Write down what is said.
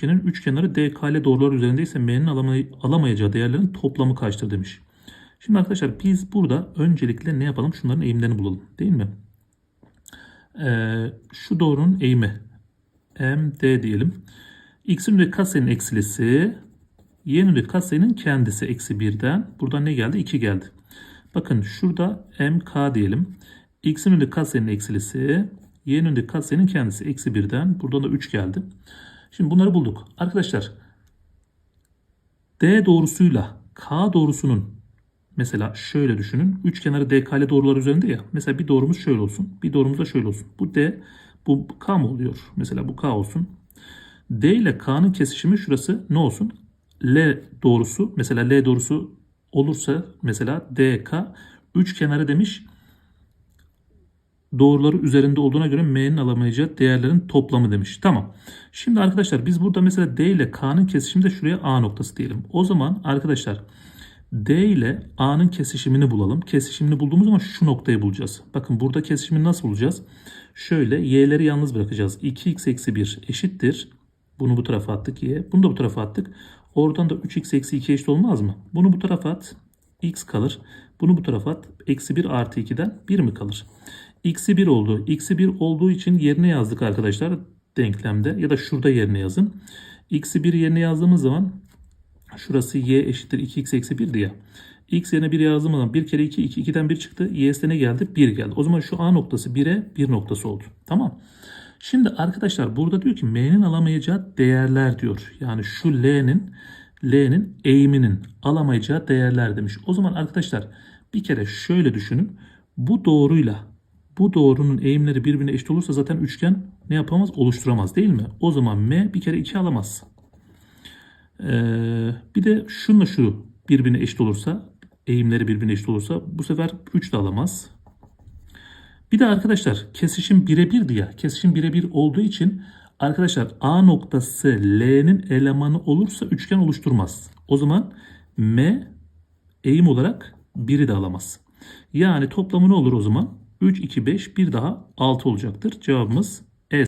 üçgenin üç kenarı DKL doğrular üzerindeyse M'nin alamay- alamayacağı değerlerin toplamı kaçtır demiş. Şimdi arkadaşlar biz burada öncelikle ne yapalım? Şunların eğimlerini bulalım. Değil mi? Ee, şu doğrunun eğimi MD diyelim. X'in ve katsayının eksilisi y'nin ve katsayının kendisi eksi 1'den. Buradan ne geldi? 2 geldi. Bakın şurada MK diyelim. X'in önünde katsayının eksilisi y'nin önünde katsayının kendisi eksi 1'den. Buradan da 3 geldi. Şimdi bunları bulduk. Arkadaşlar D doğrusuyla K doğrusunun mesela şöyle düşünün. Üç kenarı DKL doğrular üzerinde ya. Mesela bir doğrumuz şöyle olsun. Bir doğrumuz da şöyle olsun. Bu D bu K mı oluyor? Mesela bu K olsun. D ile K'nın kesişimi şurası ne olsun? L doğrusu mesela L doğrusu olursa mesela DK üç kenarı demiş doğruları üzerinde olduğuna göre M'nin alamayacağı değerlerin toplamı demiş. Tamam. Şimdi arkadaşlar biz burada mesela D ile K'nın kesişimi de şuraya A noktası diyelim. O zaman arkadaşlar D ile A'nın kesişimini bulalım. Kesişimini bulduğumuz zaman şu noktayı bulacağız. Bakın burada kesişimini nasıl bulacağız? Şöyle y'leri yalnız bırakacağız. 2x eksi 1 eşittir. Bunu bu tarafa attık y. Bunu da bu tarafa attık. Oradan da 3x eksi 2 eşit olmaz mı? Bunu bu tarafa at. x kalır. Bunu bu tarafa at. Eksi 1 artı 2'den 1 mi kalır? X'i 1 oldu. x'i 1 olduğu için yerine yazdık arkadaşlar denklemde. Ya da şurada yerine yazın. x'i 1 yerine yazdığımız zaman şurası y eşittir 2x eksi 1 diye. x yerine 1 yazdığım zaman 1 kere 2, 2 2'den 1 çıktı. y'sine ne geldi? 1 geldi. O zaman şu a noktası 1'e 1 noktası oldu. Tamam. Şimdi arkadaşlar burada diyor ki m'nin alamayacağı değerler diyor. Yani şu l'nin l'nin eğiminin alamayacağı değerler demiş. O zaman arkadaşlar bir kere şöyle düşünün. Bu doğruyla bu doğrunun eğimleri birbirine eşit olursa zaten üçgen ne yapamaz? Oluşturamaz değil mi? O zaman m bir kere 2 alamaz. Ee, bir de şunla şu birbirine eşit olursa eğimleri birbirine eşit olursa bu sefer 3 de alamaz. Bir de arkadaşlar kesişim birebirdi ya. Kesişim birebir olduğu için arkadaşlar A noktası L'nin elemanı olursa üçgen oluşturmaz. O zaman M eğim olarak 1'i de alamaz. Yani toplamı ne olur o zaman? 3, 2, 5 bir daha 6 olacaktır. Cevabımız